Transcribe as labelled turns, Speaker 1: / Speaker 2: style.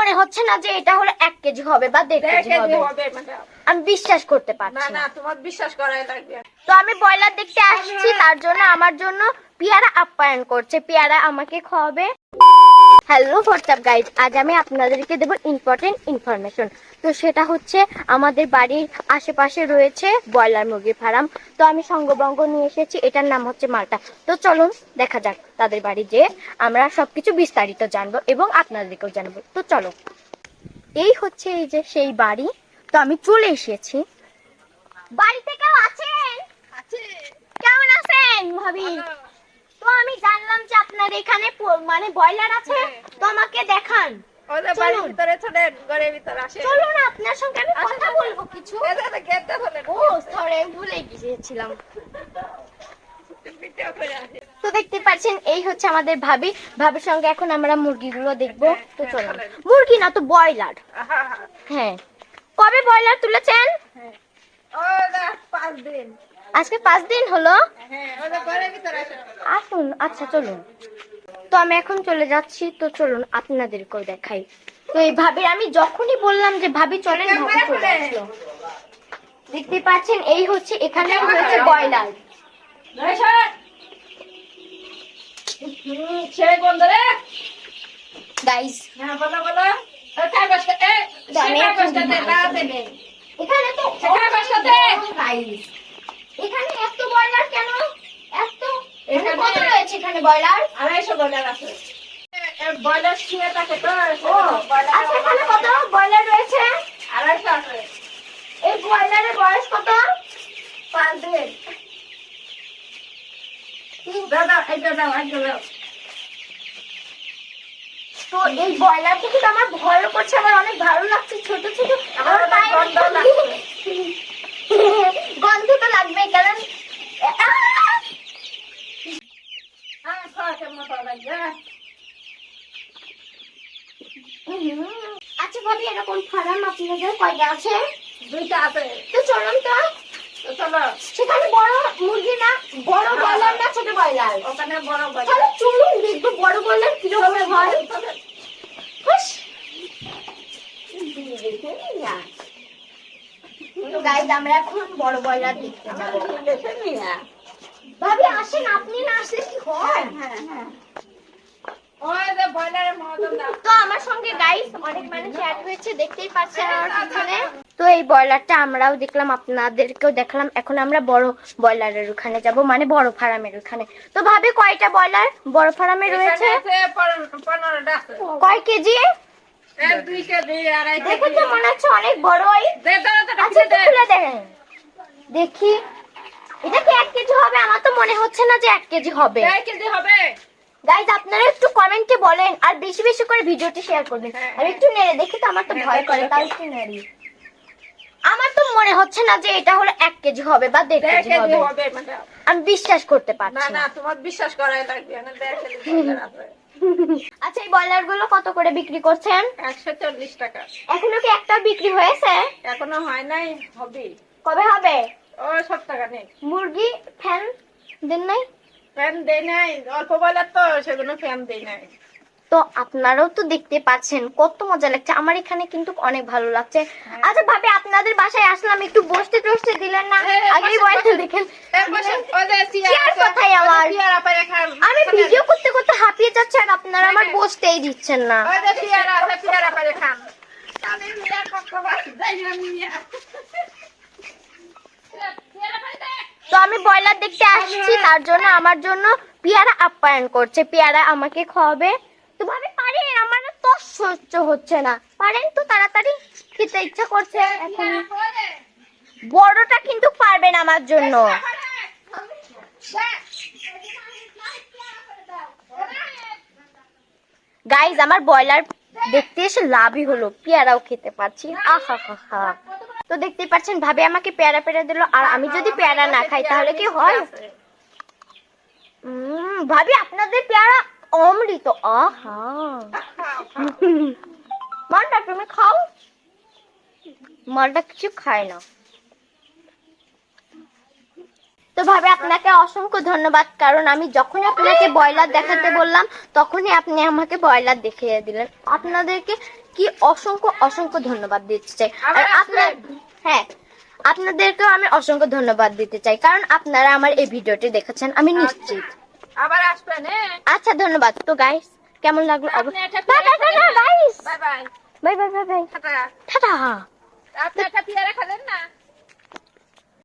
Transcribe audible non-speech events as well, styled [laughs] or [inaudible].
Speaker 1: মনে হচ্ছে না যে এটা হলো এক কেজি হবে বা দেড় কেজি হবে।
Speaker 2: হবে
Speaker 1: আমি বিশ্বাস করতে পারছি
Speaker 2: না
Speaker 1: না।
Speaker 2: তোমার বিশ্বাস করাই লাগবে।
Speaker 1: তো আমি ব্রয়লার দেখতে আসছি তার জন্য আমার জন্য পেয়ারা আপ্যায়ন করছে। পেয়ারা আমাকে খাওয়াবে। হ্যালো হোয়াটসঅ্যাপ গাইজ আজ আমি আপনাদেরকে দেবো ইম্পর্টেন্ট ইনফরমেশন তো সেটা হচ্ছে আমাদের বাড়ির আশেপাশে রয়েছে ব্রয়লার মুরগির ফার্ম। তো আমি সঙ্গবঙ্গ নিয়ে এসেছি এটার নাম হচ্ছে মালটা। তো চলুন দেখা যাক তাদের বাড়ি যে আমরা সবকিছু বিস্তারিত জানব এবং আপনাদেরকেও জানব। তো চলো। এই হচ্ছে এই যে সেই বাড়ি। তো আমি চলে এসেছি। বাড়িতে কেউ আছেন?
Speaker 2: আছে
Speaker 1: কেমন আছেন ভাবি? তো আমি জানলাম যে আপনার এখানে মানে ব্রয়লার আছে? তো আমাকে দেখান।
Speaker 2: ওদের বাড়ির
Speaker 1: চলুন।
Speaker 2: ভিতরে চলেন ঘরের ভিতরে আসে
Speaker 1: চলুন আপনার সঙ্গে আমি কথা বলব কিছু।
Speaker 2: গেটটা চলেন
Speaker 1: ও সরি ভুলে গিয়েছিলাম।
Speaker 2: ভিডিও করে আসে
Speaker 1: তো দেখতে পাচ্ছেন এই হচ্ছে আমাদের ভাবি। ভাবির সঙ্গে এখন আমরা মুরগিগুলো দেখব। তো
Speaker 2: হ্যাঁ,
Speaker 1: চলুন। মুরগি না তো ব্রয়লার। হ্যাঁ কবে ব্রয়লার তুলেছেন?
Speaker 2: হ্যাঁ। ও দা, পাঁচ দিন।
Speaker 1: আজকে পাঁচ দিন হলো।
Speaker 2: হ্যাঁ
Speaker 1: আসুন আচ্ছা চলুন। তো আমি এখন চলে যাচ্ছি তো চলুন আপনাদেরকেও দেখাই। তো এই ভাবির আমি যখনই বললাম যে ভাবি চলেন ভাবি চলে আসলো। দেখতে পাচ্ছেন এই হচ্ছে এখানে হয়েছে ব্রয়লার। গাইস
Speaker 2: হ্যাঁ বলো বলো।
Speaker 1: এখন তো গাইস এখানে এত ব্রয়লার কেন? এত? এখানে কত রয়েছে এখানে ব্রয়লার
Speaker 2: আড়াইশো ব্রয়লার আছে। এ, এ, ব্রয়লার শুয়ে থাকে তো
Speaker 1: ও
Speaker 2: ব্রয়লার
Speaker 1: কত ব্রয়লার রয়েছে?
Speaker 2: আড়াইশো আছে।
Speaker 1: এই ব্রয়লারের বয়স কত?
Speaker 2: পাঁচ দিন। দাও দাও
Speaker 1: তো এই ব্রয়লার থেকে তো আমার ভয় করছে আমার অনেক ভালো লাগছে ছোট ছোট।
Speaker 2: আমার
Speaker 1: আমার পায়ে
Speaker 2: গন্ধ লাগছে।
Speaker 1: গন্ধ তো লাগবে কারণ আহ!
Speaker 2: হ্যাঁ খাওয়া কেমন ভালো লাগছে
Speaker 1: হুম। আচ্ছা ভাবি এরকম ফার্ম আপনাদের কয়টা আছে?
Speaker 2: দুইটা আছে।
Speaker 1: তো চলুন তো। সেখানে বড় মুরগি না? বড় ব্রয়লার না ছোট ব্রয়লার?
Speaker 2: ওখানে বড় ব্রয়লার।
Speaker 1: তাহলে চলুন দেখব বড় ব্রয়লার কীরকম হয়। হুস। তো গাইজ আমরা এখন বড় ব্রয়লার দেখতে যাব। ভাবি আসেন আপনি না আসলে কি হয়? তো আমার সঙ্গে গাইস অনেক মানুষ অ্যাড হয়েছে দেখতেই পাচ্ছেন আমার পিছনে। তো এই ব্রয়লারটা আমরাও দেখলাম আপনাদেরকেও দেখালাম। এখন আমরা বড় ব্রয়লারের ওখানে যাব মানে বড় ফার্মের ওখানে। তো ভাবি কয়টা ব্রয়লার বড় ফার্মে রয়েছে? কয় কেজি? দেখে তো মনে হচ্ছে অনেক
Speaker 2: দাও
Speaker 1: আচ্ছা দেখি। এটা কি এক কেজি হবে? আমার তো মনে হচ্ছে না যে এক কেজি হবে।
Speaker 2: এক কেজি হবে।
Speaker 1: গাইজ আপনারা একটু কমেন্টে বলেন আর বেশি বেশি করে ভিডিওটি শেয়ার করবেন।
Speaker 2: হ্যাঁ,
Speaker 1: আমি একটু নেড়ে দেখি তো আমার তো
Speaker 2: হ্যাঁ,
Speaker 1: ভয় করে। তাও একটু নেড়ি। আমার তো মনে হচ্ছে না যে এটা হলো এক কেজি হবে বা দেড় কেজি হবে।
Speaker 2: হবে
Speaker 1: আমি বিশ্বাস করতে পারছি
Speaker 2: না
Speaker 1: না।
Speaker 2: তোমার বিশ্বাস করাই লাগবে না দেড় কেজি [laughs]
Speaker 1: আচ্ছা এই ব্রয়লারগুলো কত করে বিক্রি করছেন?
Speaker 2: একশো চল্লিশ টাকা।
Speaker 1: এখনও কি একটা বিক্রি হয়েছে?
Speaker 2: এখনও হয় নাই হবে
Speaker 1: কবে হবে?
Speaker 2: ও সব টাকা নেই
Speaker 1: মুরগি ফ্যান দেন নাই?
Speaker 2: ফ্যান দেয় নাই অল্প বয়লার তো সেগুলো ফ্যান দেয় নাই।
Speaker 1: তো আপনারাও তো দেখতে পাচ্ছেন কত মজা লাগছে। আমার এখানে কিন্তু অনেক ভালো লাগছে। আচ্ছা ভাবে আপনাদের বাসায় আসলাম একটু বসতে টসতে দিলেন না?
Speaker 2: হ্যাঁ,
Speaker 1: আগেই বয়সে দেখেন। কোথায় আমার? আমি ভিডিও করতে করতে হাঁপিয়ে যাচ্ছে আর আপনারা আমার
Speaker 2: হ্যাঁ।
Speaker 1: বসতেই দিচ্ছেন না। ব্রয়লার দেখতে আসছি তার জন্য আমার জন্য পেয়ারা আপ্যায়ন করছে। পেয়ারা আমাকে খাওয়াবে। তো ভাবে পারেন আমার না তো সহ্য হচ্ছে না। পারেন তো তাড়াতাড়ি খেতে ইচ্ছা করছে। এখন বড়টা কিন্তু পারবেন আমার জন্য। গাইজ আমার ব্রয়লার দেখতে এসে লাভই হলো। পেয়ারাও খেতে পাচ্ছি। আহা হা হা। তো দেখতে পাচ্ছেন, ভাবে আমাকে পেয়ারা পেয়ারা দিল, আর আমি যদি পেয়ারা না খাই, তাহলে কি হয়? ভাবি, আপনাদের পেয়ারা অমৃত, আহা। মালটা তুমি খাও। মালটা কিছু খায় না। তো ভাবে, আপনাকে অসংখ্য ধন্যবাদ, কারণ আমি যখনই আপনাকে ব্রয়লার দেখাতে বললাম, তখনই আপনি আমাকে ব্রয়লার দেখিয়ে দিলেন। আপনাদেরকে কি অসংখ্য অসংখ্য ধন্যবাদ দিতে চাই। আর আপনার হ্যাঁ আপনাদেরকেও আমি অসংখ্য ধন্যবাদ দিতে চাই কারণ আপনারা আমার এই ভিডিওটি দেখেছেন আমি নিশ্চিত।
Speaker 2: আবার আসবেন হ্যাঁ।
Speaker 1: আচ্ছা ধন্যবাদ। তো গাইস কেমন লাগল?
Speaker 2: একটা
Speaker 1: bye bye bye
Speaker 2: bye bye
Speaker 1: bye bye bye bye
Speaker 2: tata.
Speaker 1: Tata!
Speaker 2: আপনি একটা পেয়ারা খাবেন না?